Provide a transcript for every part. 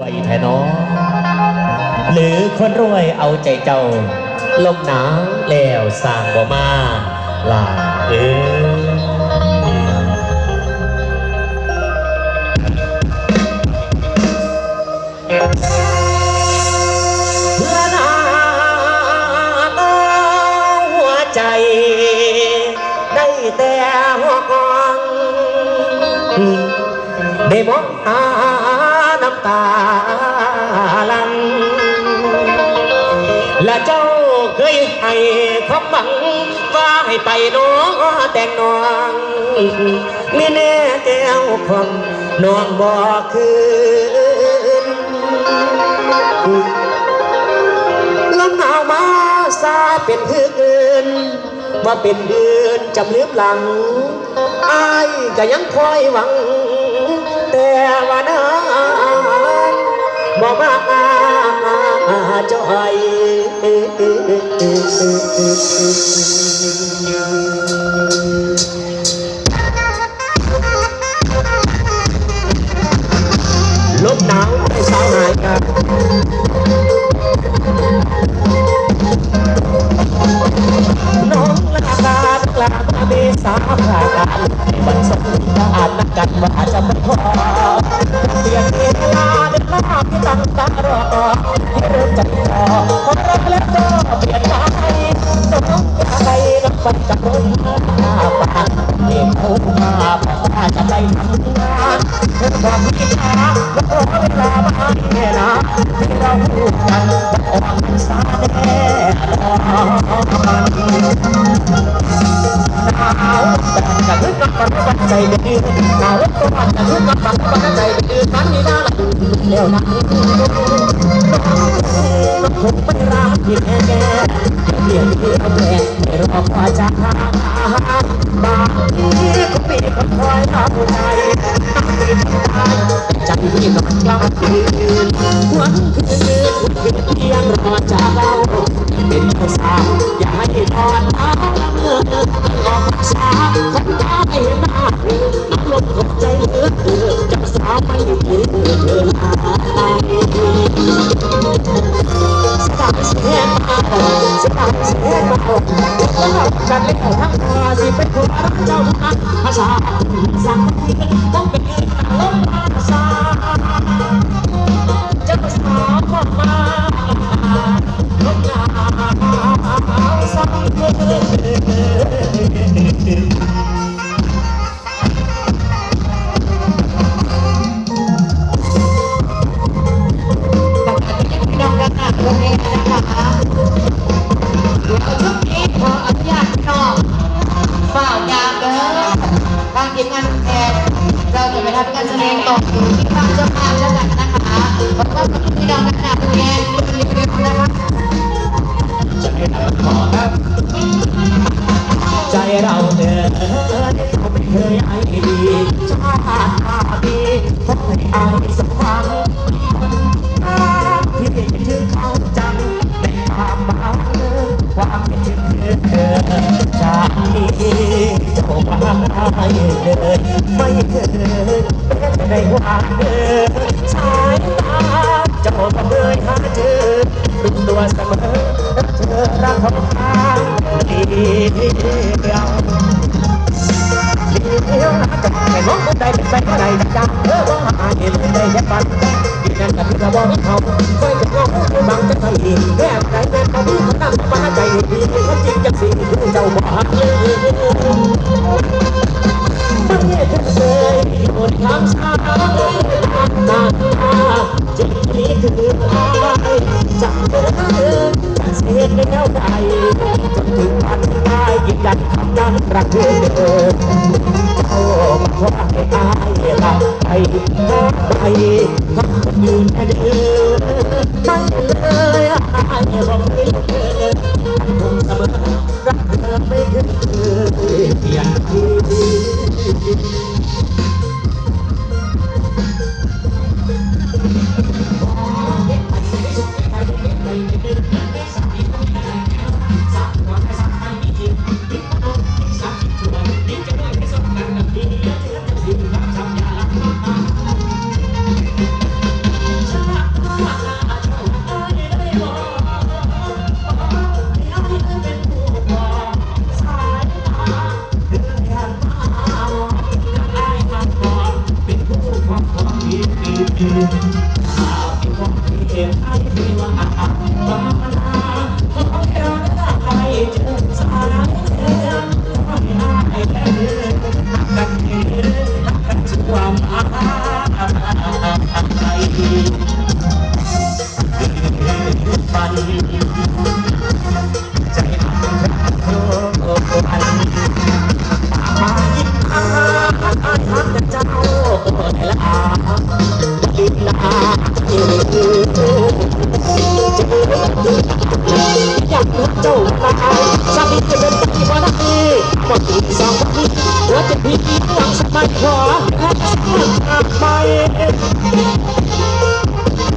ไว้แท้น้อหรือคนรวยเอาใจเจ้า ลมหนาวแล้วสร้างบ่มาลาเอ้ยละนาหัวใจได้แต่หัวกองได้มองหา และเจ้าเคยให้ความหวังว่าให้ไปน้องแต่งน้องมีแน่แก้วคมน้องบอกคืนลมหนาวมาซาเป็นคืนอื่นว่าเป็นเดือนจำลืมหลังอายก็ยังคอยหวัง แต่ว่าน้องบอกว่า จ้าให้ เมษาผ่าการวันสงกรานต์นักกันว่าจะไม่พอเปลี่ยนเวลาเดินหน้าที่ตั้งตารอที่เริ่มจะรอพอรักแล้วก็เปลี่ยนใจน้องใจน้องไปกับคนหน้าบ้านเอ็มโอ้มาป้า จะไปทำงานเธอบอกพี่ขาแล้วรอเวลามาให้แน่นะที่เราพูดกันออกพรรษาแน่นอนหนาวแต่จะขึ้นกับมันปันใจเป็นยืนหนาวตัวมันจะขึ้นกับมันปันใจเป็นยืนมันนี่น่าละเร็วนะมันคงไม่รักที่แก่ แก่เปลี่ยนที่เอาแก่ไม่รอพอจะหาบางทีก็มีคนคอยเอาใจใจที่กำลังกลับคืนวันคืนคืนเพียงรอจะเล่าเป็นภาษาอย่าให้ทอดเอาเมื่อออกสาคนตาไม่น่าน้ำลมกดใจเหลือเกินจะสาวไม่ยืนเธอลาสาร์เสียงมา สาร์เสียงมาแล้วเราจะเล่นทั้งตัวสิเป็นคนรักเจ้านักภาษาสั่งต้องเป็นลมภาษาจะ ทางทีมงานแทนเราจะไปทำการแสดงต่ออยู่ที่บ้านเจ้าภาพแล้วกันนะคะขอบคุณพี่น้องกันค่ะตรงนี้รีวิวนะคะใจ ไมาให้เดินไม่เคยเป็นในวันเดินสายตาเจ้าก็เคยหาเจอรู้ตัวเสมอเธอรักของทางเดียวเดียวนะจ๊ะไม่มองคนใดเป็นไปก็ได้จังเธอว่าหาเห็นได้แค่ปันที่นั่นกับที่เราบอกเขาคอยจะงงบางจะทำอีกแค่ใจแม่เขาดีมันตั้งมาใจดีมันจริงจังสิคือเจ้าบ่หา เลยมัน เนี่ยเธอเคยโดนคำสาปนานจริงนี้คืออะไรจังเธอจะเสียแล้วใดจนถึงวันตายยืนยันคำนั้นรักเธอเดินเจ้ามาขอให้อายละไปนะไปทำคนยืนแค่เดินไม่เลยอายบอกไม่เลยคงเสมอรักเธอไม่เคยเปลี่ยนที บทที่สองหัวใจพี่หวังสมัยขวาให้สมุดตามไป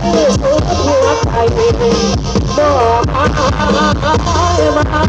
โอ้โหัวใจบอกมามา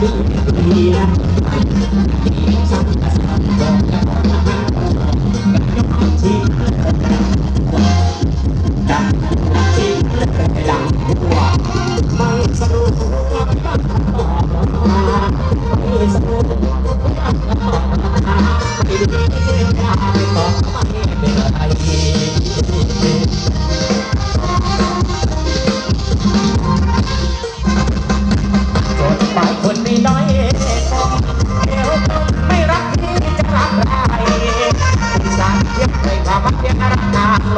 Yeah.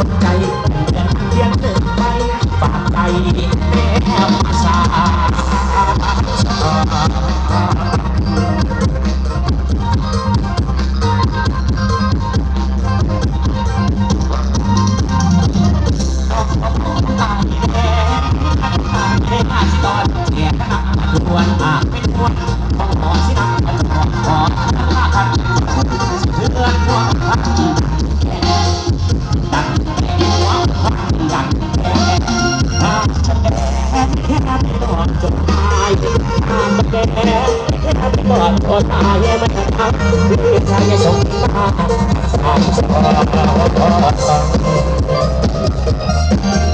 นใจเพียงเดือนหนึ่งไปฝากใจแม่มาสาควรอาเป็นควรขอสินะขอขอขอขอ Thank you.